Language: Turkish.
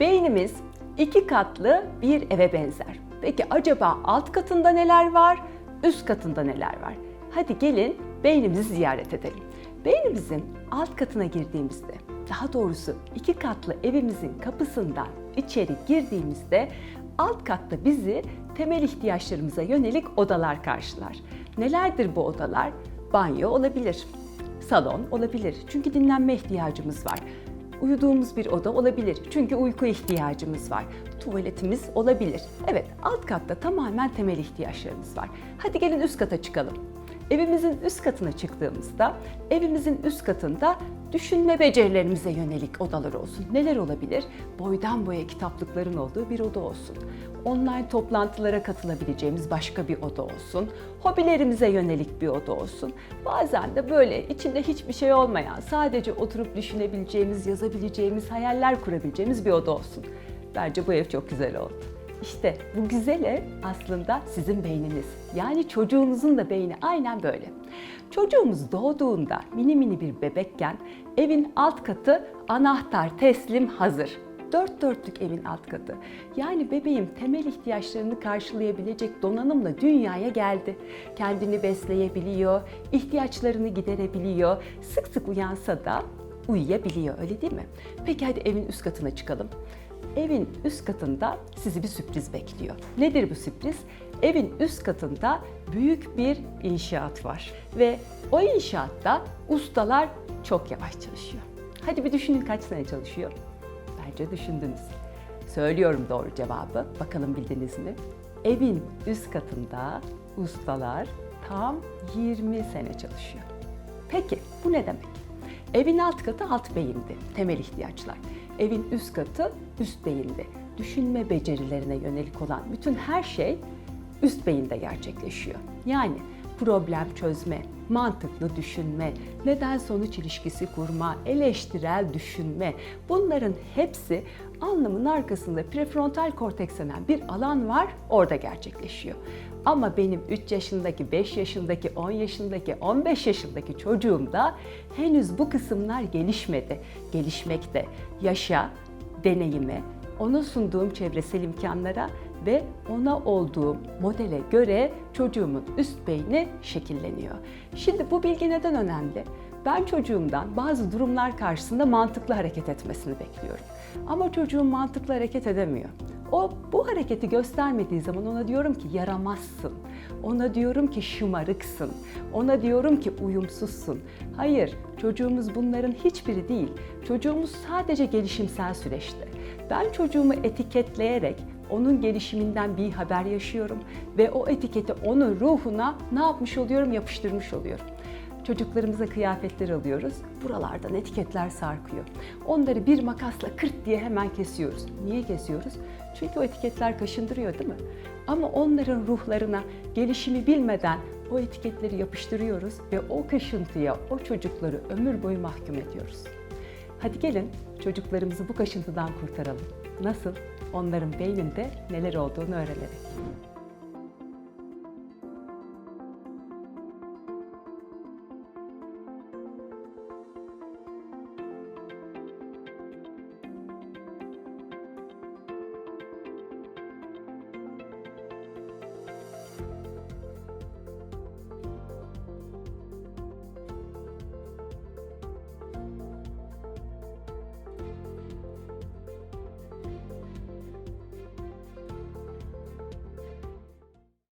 Beynimiz iki katlı bir eve benzer. Peki acaba alt katında neler var, üst katında neler var? Hadi gelin beynimizi ziyaret edelim. Beynimizin alt katına girdiğimizde, daha doğrusu iki katlı evimizin kapısından içeri girdiğimizde alt katta bizi temel ihtiyaçlarımıza yönelik odalar karşılar. Nelerdir bu odalar? Banyo olabilir, salon olabilir. Çünkü dinlenme ihtiyacımız var. Uyuduğumuz bir oda olabilir. Çünkü uyku ihtiyacımız var. Tuvaletimiz olabilir. Evet, alt katta tamamen temel ihtiyaçlarımız var. Hadi gelin üst kata çıkalım. Evimizin üst katına çıktığımızda, evimizin üst katında düşünme becerilerimize yönelik odalar olsun. Neler olabilir? Boydan boya kitaplıkların olduğu bir oda olsun. Online toplantılara katılabileceğimiz başka bir oda olsun. Hobilerimize yönelik bir oda olsun. Bazen de böyle içinde hiçbir şey olmayan, sadece oturup düşünebileceğimiz, yazabileceğimiz, hayaller kurabileceğimiz bir oda olsun. Bence bu ev çok güzel oldu. İşte bu güzel ev aslında sizin beyniniz. Yani çocuğunuzun da beyni aynen böyle. Çocuğumuz doğduğunda mini mini bir bebekken evin alt katı anahtar teslim hazır. Dört dörtlük evin alt katı. Yani bebeğim temel ihtiyaçlarını karşılayabilecek donanımla dünyaya geldi. Kendini besleyebiliyor, ihtiyaçlarını giderebiliyor. Sık sık uyansa da uyuyabiliyor öyle değil mi? Peki hadi evin üst katına çıkalım. Evin üst katında sizi bir sürpriz bekliyor. Nedir bu sürpriz? Evin üst katında büyük bir inşaat var ve o inşaatta ustalar çok yavaş çalışıyor. Hadi bir düşünün kaç sene çalışıyor? Bence düşündünüz. Söylüyorum doğru cevabı. Bakalım bildiniz mi? Evin üst katında ustalar tam 20 sene çalışıyor. Peki bu ne demek? Evin alt katı alt beyindi, temel ihtiyaçlar. Evin üst katı üst beyindi. Düşünme becerilerine yönelik olan bütün her şey üst beyinde gerçekleşiyor. Yani problem çözme, mantıklı düşünme, neden sonuç ilişkisi kurma, eleştirel düşünme bunların hepsi anlamın arkasında prefrontal korteks denen bir alan var orada gerçekleşiyor. Ama benim 3 yaşındaki, 5 yaşındaki, 10 yaşındaki, 15 yaşındaki çocuğumda henüz bu kısımlar gelişmedi. Gelişmekte. Yaşa, deneyime, ona sunduğum çevresel imkanlara ve ona olduğum modele göre çocuğumun üst beyni şekilleniyor. Şimdi bu bilgi neden önemli? Ben çocuğumdan bazı durumlar karşısında mantıklı hareket etmesini bekliyorum. Ama çocuğum mantıklı hareket edemiyor. O bu hareketi göstermediği zaman ona diyorum ki yaramazsın. Ona diyorum ki şımarıksın. Ona diyorum ki uyumsuzsun. Hayır, çocuğumuz bunların hiçbiri değil. Çocuğumuz sadece gelişimsel süreçte. Ben çocuğumu etiketleyerek onun gelişiminden bir haber yaşıyorum ve o etiketi onun ruhuna ne yapmış oluyorum? Yapıştırmış oluyorum. Çocuklarımıza kıyafetler alıyoruz. Buralardan etiketler sarkıyor. Onları bir makasla kırt diye hemen kesiyoruz. Niye kesiyoruz? Çünkü o etiketler kaşındırıyor değil mi? Ama onların ruhlarına gelişimi bilmeden o etiketleri yapıştırıyoruz ve o kaşıntıya o çocukları ömür boyu mahkum ediyoruz. Hadi gelin çocuklarımızı bu kaşıntıdan kurtaralım. Nasıl? Onların beyninde neler olduğunu öğrenerek.